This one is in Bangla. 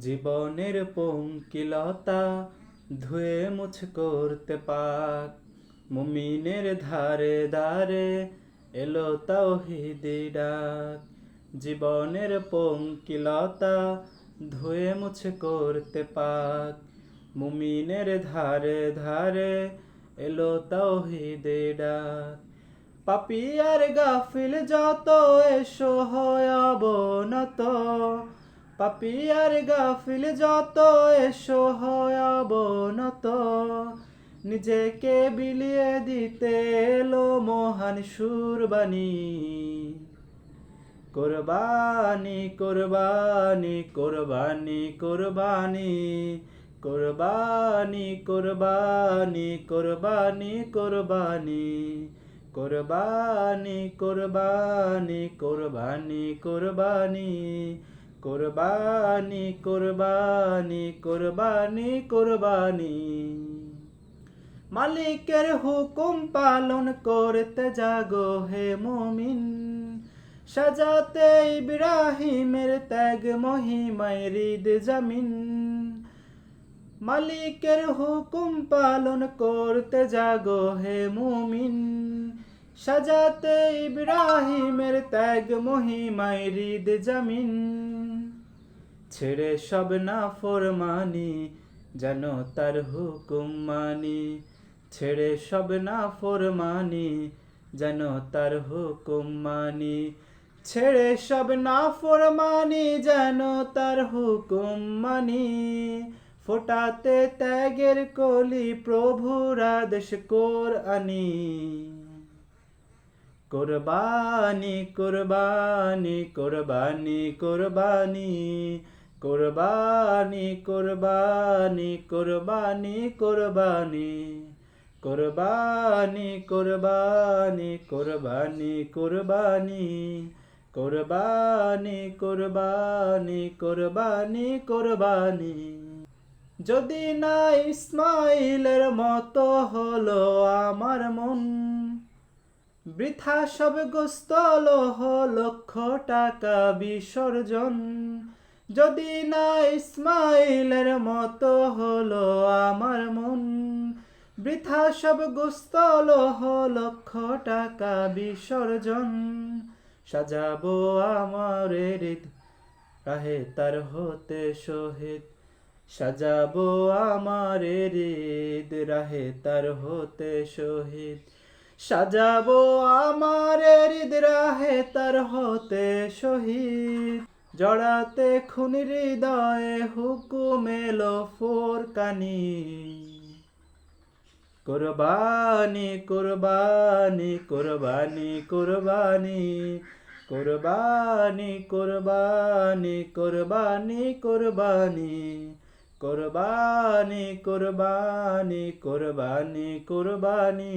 জীবনের পঙ্কিলতা ধুয়ে মুছ করতে পাক। মুমিনের ধারে ধারে এলো তাওহিদি ডাক। জীবনের পঙ্কিলতা ধুয়ে মুছ করতে পাক। মুমিনের ধারে ধারে এলো তাওহিদে ডাক। পাপিয়ার গাফিল যত এসো হয় অবনত। পাপি আর গাফিল যত এসো হয় অবনত নিজেকে বিলিয়ে দিতে এলো মহান সুরবানি কোরবানি কোরবানি কোরবানি কোরবানি কোরবানি কোরবানি কোরবানি কোরবানি কোরবানি কোরবানি কোরবানি কোরবানি কোরবানি কোরবানি কোরবানি কোরবানি। মালিকের হুকুম পালন করতে জাগো হে মুমিন। সাজাতে ইব্রাহিমের ত্যাগ মহিমায় হৃদ জমিন। মালিকের হুকুম পালন করতে জাগো হে মুমিন। সাজাতে ইব্রাহিমের ত্যাগ মহিমায় হৃদ জমিন। ছেড়ে সব না ফরমানি যেন তার হুকুম মানি। ছেড়ে সব না ফরমানি যেন তার হুকুম মানি। ছেড়ে সব না ফরমানি যেন তার হুকুম মানি। ফোটাতে ত্যাগের কলি প্রভুর আদেশ কোর আনি কোরবানি কোরবানি কোরবানি কোরবানি কোরবানি কোরবানি কোরবানি কোরবানি কোরবানি কোরবানি কোরবানি কোরবানি কোরবানি কোরবানি কোরবানি কোরবানি যদি না ইসমাইলের মতো হলো আমার মন বৃথা সব গোস্তল লক্ষ টাকা বিসর্জন। যদি না ইসমাইলের মতো হলো আমার মন, বৃথা সব গোস্তল লক্ষ টাকা বিসর্জন। সাজাবো আমার হৃদ রাহে তার হতে শহীদ। সাজাবো আমার হৃদ রাহে তার হতে শহীদ। সাজাবো আমার হৃদ রাহে তার হতে শহীদ জড়াতে খুন হৃদয়ে হুকুম এলো ফোরকানি কোরবানি কোরবানি কোরবানি কোরবানি কোরবানি কোরবানি কোরবানি কোরবানি কোরবানি কোরবানি কোরবানি কোরবানি